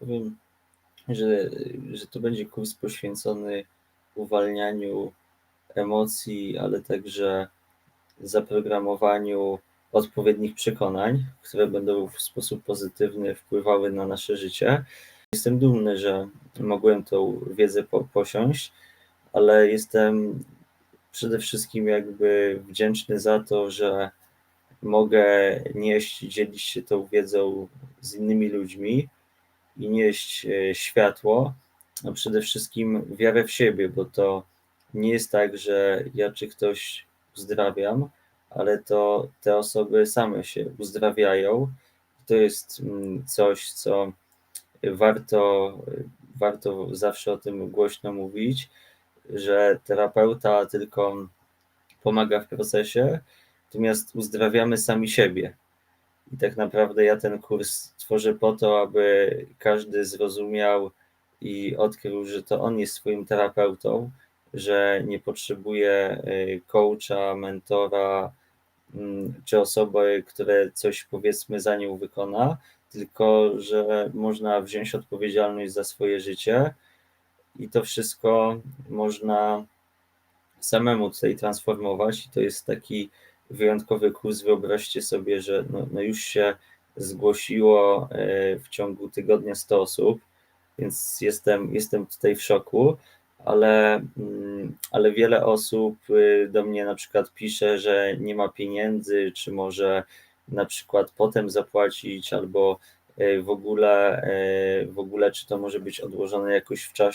Powiem, że, że to będzie kurs poświęcony uwalnianiu emocji, ale także zaprogramowaniu odpowiednich przekonań, które będą w sposób pozytywny wpływały na nasze życie. Jestem dumny, że mogłem tą wiedzę po, posiąść, ale jestem przede wszystkim jakby wdzięczny za to, że mogę nieść, dzielić się tą wiedzą z innymi ludźmi i nieść e, światło, a przede wszystkim wiarę w siebie, bo to nie jest tak, że ja czy ktoś uzdrawiam, ale to te osoby same się uzdrawiają. To jest mm, coś, co warto, warto zawsze o tym głośno mówić, że terapeuta tylko pomaga w procesie, natomiast uzdrawiamy sami siebie. I tak naprawdę ja ten kurs tworzę po to, aby każdy zrozumiał i odkrył, że to on jest swoim terapeutą, że nie potrzebuje y, coacha, mentora mm, czy osoby, które coś powiedzmy za nią wykona, tylko że można wziąć odpowiedzialność za swoje życie i to wszystko można samemu tutaj transformować. I to jest taki wyjątkowy kurs. Wyobraźcie sobie, że no, no już się zgłosiło e, w ciągu tygodnia 100 osób, więc jestem, jestem tutaj w szoku, ale, mm, ale wiele osób y, do mnie na przykład pisze, że nie ma pieniędzy, czy może na przykład potem zapłacić, albo e, w ogóle, e, w ogóle czy to może być odłożone jakoś w czasie.